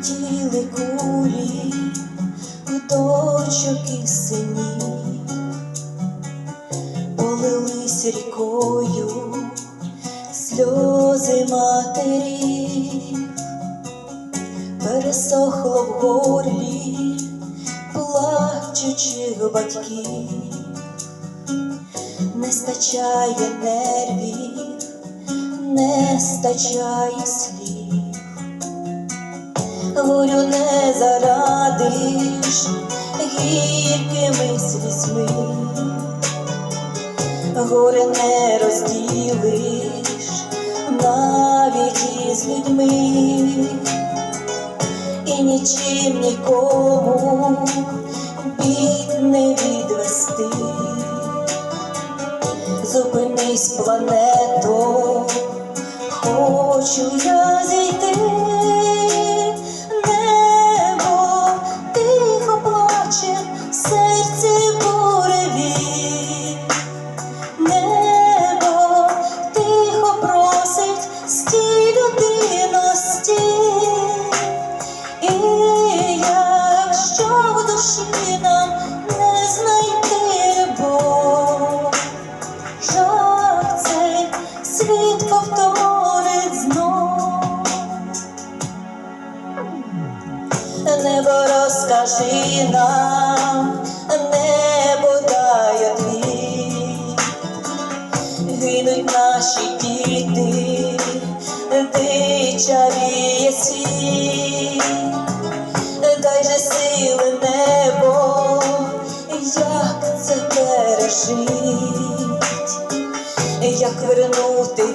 летіли кулі у точок і сині, полились рікою сльози матері, пересохло в горлі плачучих батьків, не стачає нервів, не стачає слів горю не зарадиш гіркими слізьми горе не розділиш навіть із людьми, і нічим нікому бід не відвести. Зупинись, плането, хочу я зійти. serce Небо розкажи нам, небо дай отвіт. Гинуть наші діти, дичавіє світ. Дай же сили небо, як це пережить, як вернути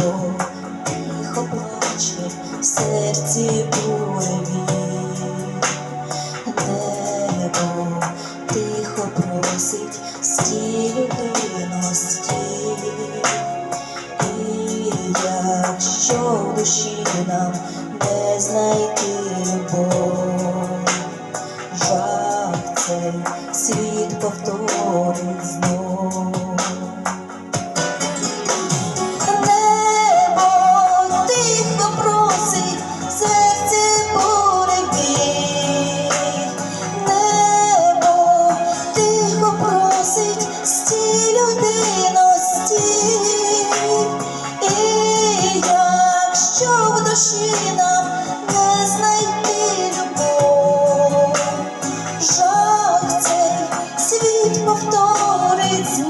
Небо тихо плаче, в серці буреві. Небо тихо просить, стій. І якщо в душі нам не знайти любов, якщо в душі нам не знайти любов, жах цей світ повториться.